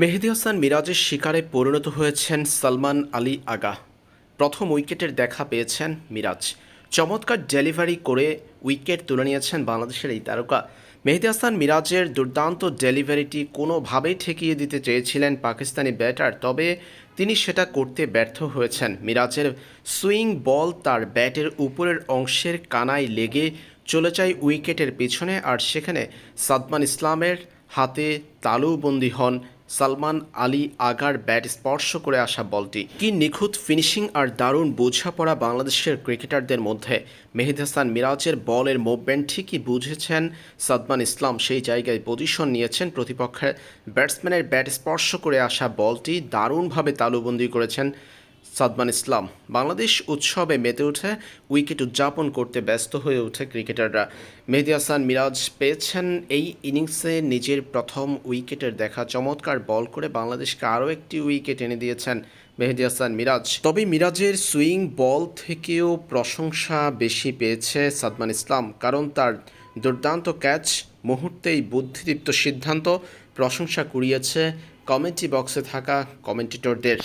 মেহেদি হাসান মিরাজের শিকারে পরিণত হয়েছেন সালমান আলী আগা। প্রথম উইকেটের দেখা পেয়েছেন মিরাজ। চমৎকার ডেলিভারি করে উইকেট তুলে নিয়েছেন বাংলাদেশের এই তারকা। মেহেদি হাসান মিরাজের দুর্দান্ত ডেলিভারিটি কোনোভাবেই ঠেকিয়ে দিতে চেয়েছিলেন পাকিস্তানি ব্যাটার, তবে তিনি সেটা করতে ব্যর্থ হয়েছেন। মিরাজের সুইং বল তার ব্যাটের উপরের অংশের কানায় লেগে চলে যায় উইকেটের পিছনে, আর সেখানে সাদমান ইসলামের হাতে তালুবন্দি হন সালমান আলী আগার ব্যাট স্পর্শ করে আসা বলটি। কি নিখুঁত ফিনিশিং আর দারুণ বোঝাপড়া বাংলাদেশের ক্রিকেটারদের মধ্যে। মেহেদ হাসান মিরাজের বলের মুভমেন্ট ঠিকই বুঝেছেন সাদমান ইসলাম। সেই জায়গায় পজিশন নিয়েছেন প্রতিপক্ষের ব্যাটসম্যানের ব্যাট স্পর্শ করে আসা বলটি। দারুণভাবে তালুবন্দি করেছেন সাদমান ইসলাম, বাংলাদেশ উৎসবে মেতে উঠে উইকেট উদযাপন করতে ব্যস্ত হয়ে ওঠে ক্রিকেটাররা। মেহেদি হাসান মিরাজ পেয়েছেন এই ইনিংসে নিজের প্রথম উইকেটের দেখা। চমৎকার বল করে বাংলাদেশকে আরও একটি উইকেট এনে দিয়েছেন মেহেদি হাসান মিরাজ। তবে মিরাজের সুইং বল থেকেও প্রশংসা বেশি পেয়েছে সাদমান ইসলাম, কারণ তার দুর্দান্ত ক্যাচ মুহূর্তেই বুদ্ধিদীপ্ত সিদ্ধান্ত, প্রশংসা কুড়িয়েছে কমেন্ট্রি বক্সে থাকা কমেন্টেটরদের।